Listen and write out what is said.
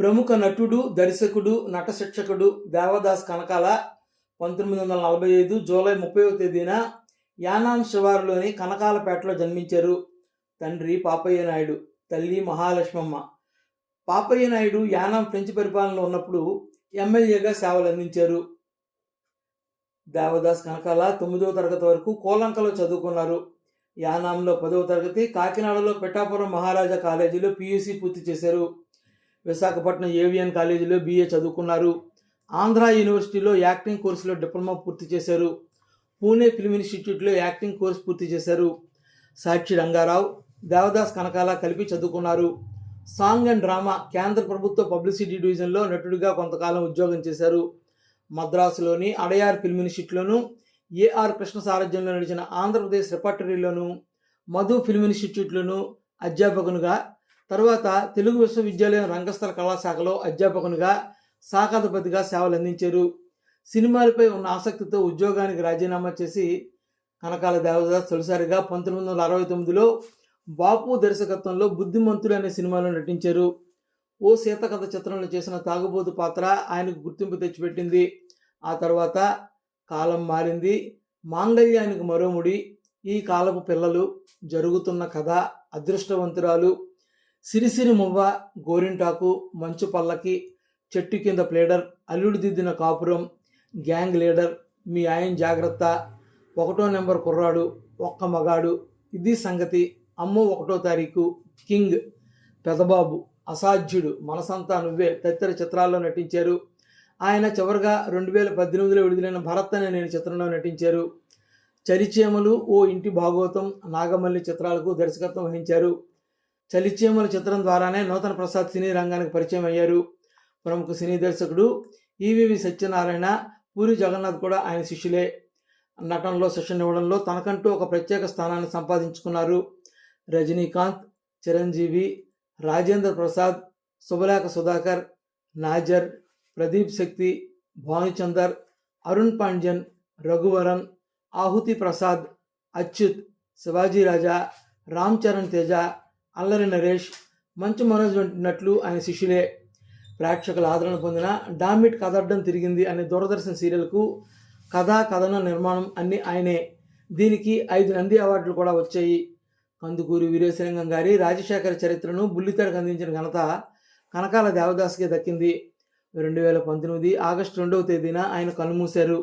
ప్రముఖ నటుడు దర్శకుడు నట శిక్షకుడు దేవదాస్ కనకాల పంతొమ్మిది వందల నలభై ఐదు జూలై ముప్పైవ తేదీన యానాం శివారులోని కనకాలపేటలో జన్మించారు. తండ్రి పాపయ్య నాయుడు తల్లి మహాలక్ష్మమ్మ. పాపయ్య నాయుడు యానాం ఫ్రెంచ్ పరిపాలనలో ఉన్నప్పుడు ఎమ్మెల్యేగా సేవలు అందించారు దేవదాస్ కనకాల తొమ్మిదవ తరగతి వరకు కోలంకలో చదువుకున్నారు. యానాంలో పదవ తరగతి కాకినాడలో పిఠాపురం మహారాజా కాలేజీలో పియూసీ పూర్తి చేశారు. విశాఖపట్నం ఏవిఎన్ కాలేజీలో బీఏ చదువుకున్నారు. ఆంధ్ర యూనివర్సిటీలో యాక్టింగ్ కోర్సులో డిప్లొమా పూర్తి చేశారు. పూణే ఫిల్మ్ ఇన్స్టిట్యూట్లో యాక్టింగ్ కోర్సు పూర్తి చేశారు. సాక్షి రంగారావు దేవదాస్ కనకాల కలిపి చదువుకున్నారు. సాంగ్ అండ్ డ్రామా కేంద్ర ప్రభుత్వ పబ్లిసిటీ డివిజన్లో నటుడిగా కొంతకాలం ఉద్యోగం చేశారు. మద్రాసులోని అడయార్ ఫిల్మ్ ఇన్స్టిట్యూట్లోను ఏఆర్ కృష్ణ సారథ్యంలో నడిచిన ఆంధ్రప్రదేశ్ రిపార్టరీలోను మధు ఫిల్మ్ ఇన్స్టిట్యూట్లోను అధ్యాపకునిగా తర్వాత తెలుగు విశ్వవిద్యాలయం రంగస్థల కళాశాఖలో అధ్యాపకునిగా శాఖాధిపతిగా సేవలు అందించారు సినిమాలపై ఉన్న ఆసక్తితో ఉద్యోగానికి రాజీనామా చేసి కనకాల దేవదాస్ తొలిసారిగా పంతొమ్మిది వందల అరవై తొమ్మిదిలో బాపు దర్శకత్వంలో బుద్ధిమంతుడు అనే సినిమాలో నటించారు. ఓ సీతకథ చిత్రంలో చేసిన తాగుబోతు పాత్ర ఆయనకు గుర్తింపు తెచ్చిపెట్టింది. ఆ తర్వాత కాలం మారింది. మాంగళ్యానికి మరోముడి ఈ కాలపు పిల్లలు జరుగుతున్న కథ అదృష్టవంతురాలు. సిరిసిరి మువ్వ గోరింటాకు మంచు పల్లకి చెట్టు కింద ప్లేడర్ అల్లుడు దిద్దిన కాపురం గ్యాంగ్ లీడర్ మీ ఆయన జాగ్రత్త ఒకటో నెంబర్ కుర్రాడు ఒక్క మగాడు ఇది సంగతి అమ్మో ఒకటో తారీఖు కింగ్ పెదబాబు అసాధ్యుడు మనసంతా నువ్వే తదితర చిత్రాల్లో నటించారు. ఆయన చివరిగా రెండు వేల పద్దెనిమిదిలో విడుదలైన భరత్ అనే నేను చిత్రంలో నటించారు. చరిచేమలు ఓ ఇంటి భాగవతం నాగమల్లి చిత్రాలకు దర్శకత్వం వహించారు. చలిచేమల చిత్రం ద్వారానే నూతన ప్రసాద్ సినీ రంగానికి పరిచయం అయ్యారు. ప్రముఖ సినీ దర్శకుడు ఈవివి సత్యనారాయణ పూరి జగన్నాథ్ కూడా ఆయన శిష్యులే. నటనలో శిక్షణ ఇవ్వడంలో తనకంటూ ఒక ప్రత్యేక స్థానాన్ని సంపాదించుకున్నారు. రజనీకాంత్ చిరంజీవి రాజేంద్ర ప్రసాద్ శుభలేఖ సుధాకర్ నాజర్ ప్రదీప్ శక్తి భానుచందర్ అరుణ్ పాండ్యన్ రఘువరన్ ఆహుతి ప్రసాద్ అచ్యుత్ శివాజీ రాజా రామ్ చరణ్ తేజ అల్లరి నరేష్ మంచు మనోజ్ నట్లు ఆయన శిష్యులే. ప్రేక్షకుల ఆదరణ పొందిన డామిట్ కదడ్డం తిరిగింది అనే దూరదర్శన్ సీరియల్కు కథా కథన నిర్మాణం అన్ని ఆయనే. దీనికి ఐదు నంది అవార్డులు కూడా వచ్చాయి. కందుకూరి వీరేశలింగం గారి రాజశేఖర చరిత్రను బుల్లితెరకు అందించిన ఘనత కనకాల దేవదాస్కే దక్కింది. రెండు వేల పంతొమ్మిది ఆగస్టు రెండవ తేదీన ఆయన కన్నుమూశారు.